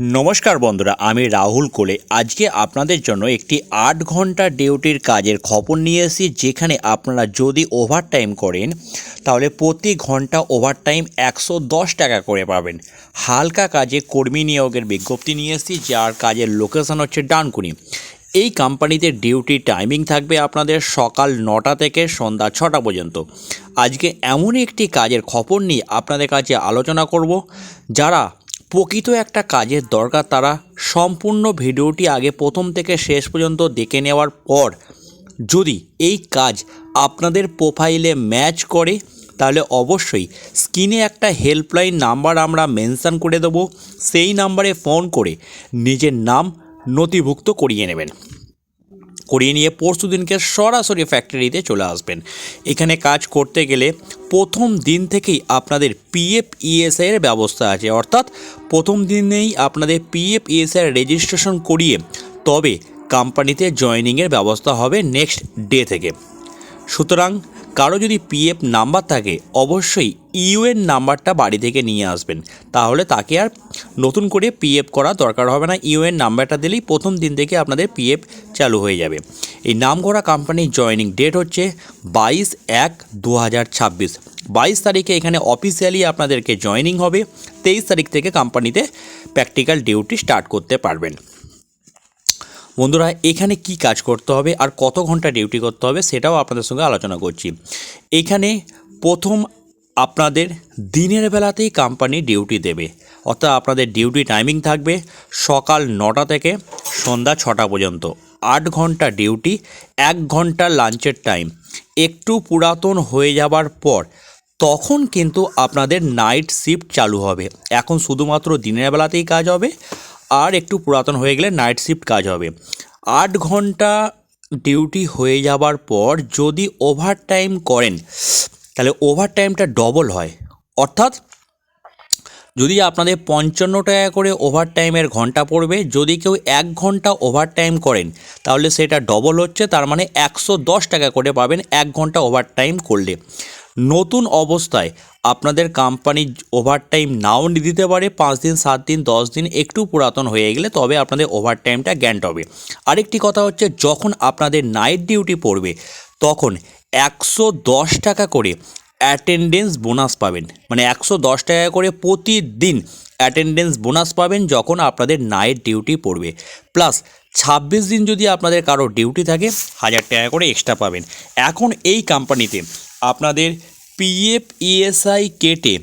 নমস্কার বন্ধুরা, আমি রাহুল কোলে। আজকে আপনাদের জন্য একটি আট ঘণ্টা ডিউটির কাজের খবর নিয়ে এসেছি, যেখানে আপনারা যদি ওভারটাইম করেন, তাহলে প্রতি ঘণ্টা ওভারটাইম একশো দশ টাকা করে পাবেন। হালকা কাজে কর্মী নিয়োগের বিজ্ঞপ্তি নিয়ে এসেছি, যার কাজের লোকেশন হচ্ছে ডানকুনি। এই কোম্পানিতে ডিউটি টাইমিং থাকবে আপনাদের সকাল নটা থেকে সন্ধ্যা ছটা পর্যন্ত। আজকে এমন একটি কাজের খবর নিয়ে আপনাদের কাছে আলোচনা করব, যারা প্রকৃত একটা কাজের দরকার তারা সম্পূর্ণ ভিডিওটি আগে প্রথম থেকে শেষ পর্যন্ত দেখে নেওয়ার পর যদি এই কাজ আপনাদের প্রোফাইলে ম্যাচ করে, তাহলে অবশ্যই স্ক্রিনে একটা হেল্পলাইন নাম্বার আমরা মেনশান করে দেবো। সেই নাম্বারে ফোন করে নিজের নাম নথিভুক্ত করিয়ে নেবেন। করিয়ে নিয়ে পরশু দিনকে সরাসরি ফ্যাক্টরিতে চলে আসবেন। এখানে কাজ করতে গেলে প্রথম দিন থেকেই আপনাদের পিএফ এফ এর ব্যবস্থা আছে। অর্থাৎ প্রথম দিনেই আপনাদের পিএফ ইএসআই রেজিস্ট্রেশন করিয়ে তবে কোম্পানিতে জয়নিংয়ের ব্যবস্থা হবে নেক্সট ডে থেকে। সুতরাং কারও যদি পিএফ নাম্বার থাকে, অবশ্যই ইউএন নাম্বারটা বাড়ি থেকে নিয়ে আসবেন। তাহলে তাকে আর নতুন করে পিএফ করা দরকার হবে না। ইউএন নাম্বারটা দিলেই প্রথম দিন থেকে আপনাদের পিএফ চালু হয়ে যাবে। এই নাম করা কোম্পানির জয়েনিং ডেট হচ্ছে বাইশ এক দু হাজার ছাব্বিশ। বাইশ তারিখে এখানে অফিসিয়ালি আপনাদেরকে জয়েনিং হবে। তেইশ তারিখ থেকে কোম্পানিতে প্র্যাকটিক্যাল ডিউটি স্টার্ট করতে পারবেন। বন্ধুরা, এখানে কি কাজ করতে হবে আর কত ঘণ্টা ডিউটি করতে হবে সেটাও আপনাদের সঙ্গে আলোচনা করছি। এখানে প্রথম আপনাদের দিনের বেলাতেই কোম্পানি ডিউটি দেবে। অর্থাৎ আপনাদের ডিউটি টাইমিং থাকবে সকাল নটা থেকে সন্ধ্যা ছটা পর্যন্ত। আট ঘণ্টা ডিউটি, এক ঘণ্টা লাঞ্চের টাইম একটু পুরাতন হয়ে যাবার পর তখন কিন্তু আপনাদের নাইট শিফট চালু হবে। এখন শুধুমাত্র দিনের বেলাতেই কাজ হবে। আর একটু পুরাতন হয়ে গেলে নাইট শিফট কাজ হবে। আট ঘণ্টা ডিউটি হয়ে যাবার পর যদি ওভার টাইম করেন, তাহলে ওভার টাইমটা ডবল হয়। অর্থাৎ যদি আপনাদের পঞ্চান্ন টাকা করে ওভার টাইমের ঘণ্টা পড়বে, যদি কেউ এক ঘণ্টা ওভার টাইম করেন, তাহলে সেটা ডবল হচ্ছে, তার মানে একশো দশ টাকা করে পাবেন এক ঘণ্টা ওভার টাইম করলে। নতুন অবস্থায় আপনাদের কোম্পানি ওভার টাইম নাও দিতে পারে, পাঁচ দিন, সাত দিন, দশ দিন, একটু পুরাতন হয়ে গেলে তবে আপনাদের ওভার টাইমটা গ্যান্ট হবে। আরেকটি কথা হচ্ছে, যখন আপনাদের নাইট ডিউটি পড়বে, তখন একশো দশ টাকা করে অ্যাটেন্ডেন্স বোনাস পাবেন। মানে একশো দশ টাকা করে প্রতিদিন অ্যাটেন্ডেন্স বোনাস পাবেন যখন আপনাদের নাইট ডিউটি পড়বে। প্লাস ছাব্বিশ দিন যদি আপনাদের কারও ডিউটি থাকে, হাজার টাকা করে এক্সট্রা পাবেন। এখন এই কোম্পানিতে আপনাদের পিএফ ইএসআই কেটে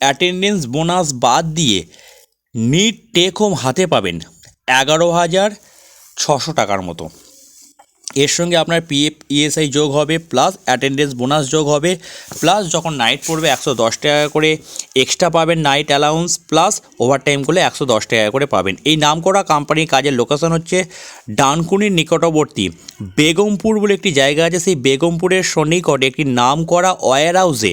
অ্যাটেন্ডেন্স বোনাস বাদ দিয়ে নিট টেক হোম হাতে পাবেন এগারো হাজার ছশো টাকার মতো। এর সঙ্গে আপনার পিএফ ইএসআই যোগ হবে প্লাস অ্যাটেন্ডেন্স বোনাস যোগ হবে প্লাস যখন নাইট পড়বে একশো দশ টাকা করে এক্সট্রা পাবেন নাইট অ্যালাউন্স প্লাস ওভারটাইম করলে একশো দশ টাকা করে পাবেন। এই নাম করা কোম্পানির কাজের লোকেশন হচ্ছে ডানকুনির নিকটবর্তী বেগমপুর বলে একটি জায়গা আছে। সেই বেগমপুরের সন্নিকটে একটি নাম করা ওয়ার হাউসে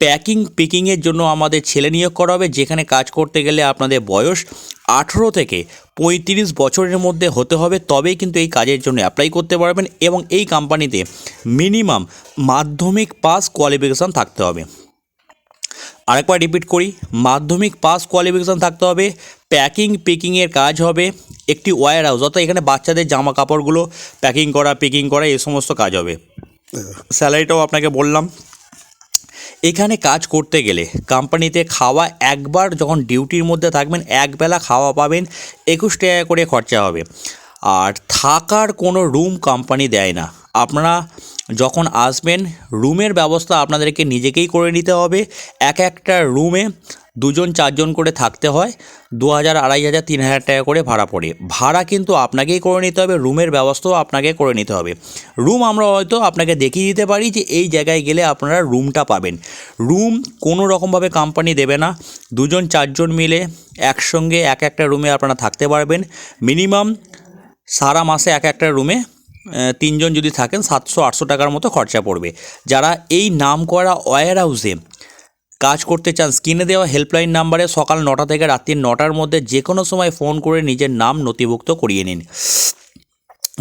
প্যাকিং পিকিংয়ের জন্য আমাদের ছেলে নিয়োগ করা হবে যেখানে কাজ করতে গেলে আপনাদের বয়স আঠেরো থেকে পঁয়ত্রিশ বছরের মধ্যে হতে হবে তবেই কিন্তু এই কাজের জন্য অ্যাপ্লাই করতে পারবেন এবং এই কোম্পানিতে মিনিমাম মাধ্যমিক পাস কোয়ালিফিকেশান থাকতে হবে। আরেকবার রিপিট করি মাধ্যমিক পাস কোয়ালিফিকেশান থাকতে হবে প্যাকিং পিকিংয়ের কাজ হবে একটি ওয়্যার হাউস অর্থাৎ এখানে বাচ্চাদের জামা কাপড়গুলো প্যাকিং করা পিকিং করা এই সমস্ত কাজ হবে। স্যালারিটাও আপনাকে বললাম এখানে কাজ করতে গেলে কোম্পানিতে খাওয়া একবার যখন ডিউটির মধ্যে থাকবেন একবেলা খাওয়া পাবেন, একুশ টাকা করে খরচা হবে। আর থাকার কোনো রুম কোম্পানি দেয় না। আপনারা যখন আসবেন, রুমের ব্যবস্থা আপনাদেরকে নিজেকেই করে নিতে হবে। এক একটা রুমে দুজন, চারজন করে থাকতে হয়। দু হাজার, আড়াই হাজার, তিন হাজার টাকা করে ভাড়া পড়ে। ভাড়া কিন্তু আপনাকেই করে নিতে হবে, রুমের ব্যবস্থাও আপনাকে করে নিতে হবে। রুম আমরা হয়তো আপনাকে দেখিয়ে দিতে পারি যে এই জায়গায় গেলে আপনারা রুমটা পাবেন। রুম কোনো রকমভাবে কোম্পানি দেবে না। দুজন, চারজন মিলে একসঙ্গে এক একটা রুমে আপনারা থাকতে পারবেন। মিনিমাম সারা মাসে এক একটা রুমে তিনজন যদি থাকেন, সাতশো, আটশো টাকার মতো খরচা পড়বে। যারা এই নাম করা ওয়্যার হাউসে কাজ করতে চান, স্ক্রিনে দেওয়া হেল্পলাইন নাম্বারে সকাল নটা থেকে রাত্রি নটার মধ্যে যে কোনো সময় ফোন করে নিজের নাম নথিভুক্ত করিয়ে নিন।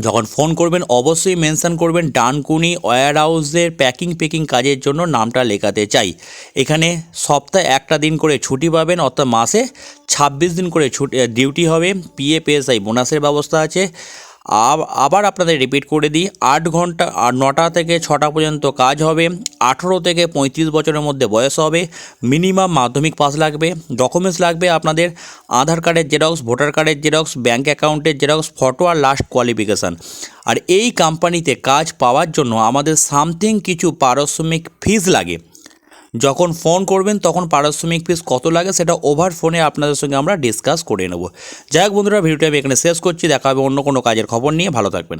যখন ফোন করবেন, অবশ্যই মেনশন করবেন, ডানকুনি ওয়্যার হাউসের প্যাকিং পেকিং কাজের জন্য নামটা লেখাতে চাই। এখানে সপ্তাহে একটা দিন করে ছুটি পাবেন, অর্থাৎ মাসে ছাব্বিশ দিন করে ছুটি ডিউটি হবে, পিএ পিএসআই বোনাসের ব্যবস্থা আছে। আবার আপনাদের রিপিট করে দিই, আট ঘণ্টা নটা থেকে ছটা পর্যন্ত কাজ হবে, আঠেরো থেকে পঁয়ত্রিশ বছরের মধ্যে বয়স হবে মিনিমাম মাধ্যমিক পাস লাগবে ডকুমেন্টস লাগবে আপনাদের, আধার কার্ডের জেরক্স ভোটার কার্ডের জেরক্স ব্যাঙ্ক অ্যাকাউন্টের জেরক্স ফটো আর লাস্ট কোয়ালিফিকেশান আর এই কোম্পানিতে কাজ পাওয়ার জন্য আমাদের সামথিং কিছু পারিশ্রমিক ফিস লাগে। যখন ফোন করবেন, তখন পারিশ্রমিক ফিস কত লাগে সেটা ওভার ফোনে আপনাদের সঙ্গে আমরা ডিসকাস করে নেব। যাই হোক বন্ধুরা ভিডিওটি আমি এখানে শেষ করছি। দেখা হবে অন্য কোনো কাজের খবর নিয়ে। ভালো থাকবেন।